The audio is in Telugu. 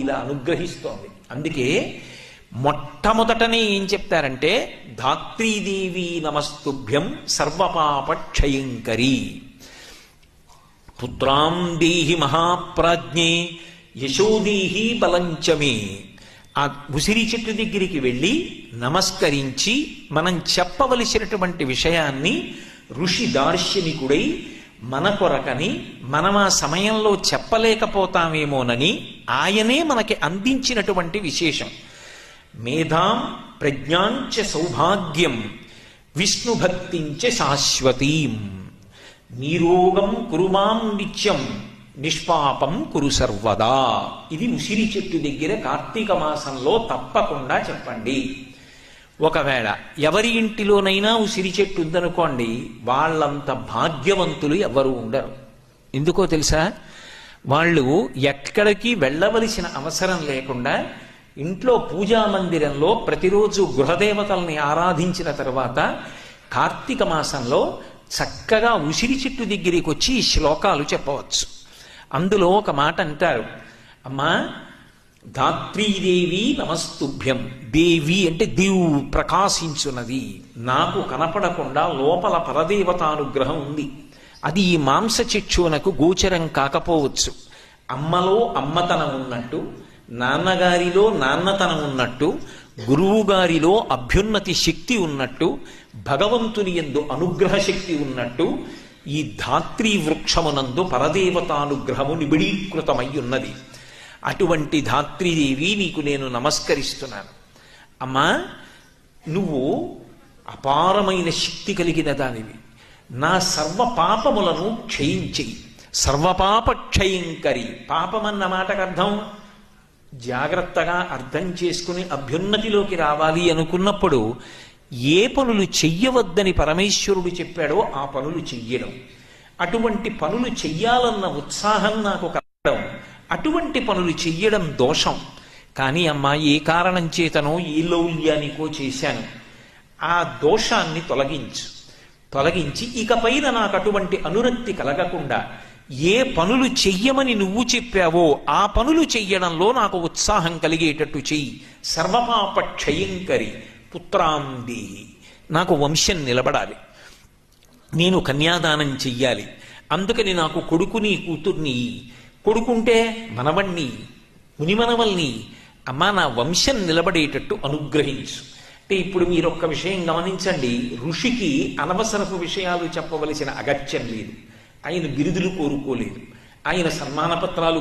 ఇలా అనుగ్రహిస్తోంది. అందుకే మొట్టమొదటనే ఏం చెప్తారంటే ధాత్రీదేవి నమస్తుభ్యం సర్వపాపక్షయంకరీ. పుత్రాం దేహి మహాప్రాజ్ఞే యశోదేహి బలంచమే ఆ ఉసిరి చెట్టు దగ్గరికి వెళ్ళి నమస్కరించి మనం చెప్పవలసినటువంటి విషయాన్ని ఋషి దార్శనికుడై మన కొరకని మనం ఆ సమయంలో చెప్పలేకపోతామేమోనని ఆయనే మనకి అందించినటువంటి విశేషం. మేధాం ప్రజ్ఞాంచ సౌభాగ్యం విష్ణుభక్తించ శాశ్వతీం. నీరోగం కురుమాం నిత్యం నిష్పాపం కురు సర్వదా. ఇది ఉసిరి చెట్టు దగ్గర కార్తీక మాసంలో తప్పకుండా చెప్పండి. ఒకవేళ ఎవరి ఇంటిలోనైనా ఉసిరి చెట్టు ఉందనుకోండి వాళ్ళంత భాగ్యవంతులు ఎవరు ఉండరు. ఎందుకో తెలుసా? వాళ్ళు ఎక్కడికి వెళ్ళవలసిన అవసరం లేకుండా ఇంట్లో పూజా మందిరంలో ప్రతిరోజు గృహదేవతల్ని ఆరాధించిన తర్వాత కార్తీక మాసంలో చక్కగా ఉసిరి చెట్టు దగ్గరికి వచ్చి ఈ శ్లోకాలు చెప్పవచ్చు. అందులో ఒక మాట అంటారు. అమ్మా ధాత్రీదేవి నమస్తుభ్యం. దేవి అంటే దేవు ప్రకాశించున్నది. నాకు కనపడకుండా లోపల పరదేవతానుగ్రహం ఉంది. అది ఈ మాంస చిక్షునకు గోచరం కాకపోవచ్చు. అమ్మలో అమ్మతనం ఉన్నట్టు నాన్నగారిలో నాన్నతనం ఉన్నట్టు గురువు గారిలో అభ్యున్నతి శక్తి ఉన్నట్టు భగవంతుని ఎందు అనుగ్రహ శక్తి ఉన్నట్టు ఈ ధాత్రీ వృక్షమునందు పరదేవతానుగ్రహము నిబిడీకృతమై ఉన్నది. అటువంటి ధాత్రీదేవి నీకు నేను నమస్కరిస్తున్నాను. అమ్మా నువ్వు అపారమైన శక్తి కలిగిన దానివి. నా సర్వ పాపములను క్షయించేయి. సర్వపాప క్షయంకరి. పాపమన్న మాటకు అర్థం? జాగ్రత్తగా అర్థం చేసుకుని అభ్యున్నతిలోకి రావాలి అనుకున్నప్పుడు ఏ పనులు చెయ్యవద్దని పరమేశ్వరుడు చెప్పాడో ఆ పనులు చెయ్యడం. అటువంటి పనులు చెయ్యాలన్న ఉత్సాహం నాకు ఒక అటువంటి పనులు చెయ్యడం దోషం. కానీ అమ్మా ఏ కారణం చేతనో ఏ లౌల్యానికో చేశాను. ఆ దోషాన్ని తొలగించు. తొలగించి ఇకపైన నాకు అటువంటి అనురక్తి కలగకుండా ఏ పనులు చెయ్యమని నువ్వు చెప్పావో ఆ పనులు చెయ్యడంలో నాకు ఉత్సాహం కలిగేటట్టు చెయ్యి. సర్వపాప క్షయంకరి పుత్రాందేహి నాకు వంశం నిలబడాలి. నేను కన్యాదానం చెయ్యాలి. అందుకని నాకు కొడుకుని కూతుర్ని కొడుకుంటే మనవణ్ణి మునిమనవల్ని అమ్మ నా వంశం నిలబడేటట్టు అనుగ్రహించు. అంటే ఇప్పుడు మీరు ఒక్క విషయం గమనించండి ఋషికి అనవసరపు విషయాలు చెప్పవలసిన అగత్యం లేదు. ఆయన బిరుదులు కోరుకోలేదు. ఆయన సన్మాన పత్రాలు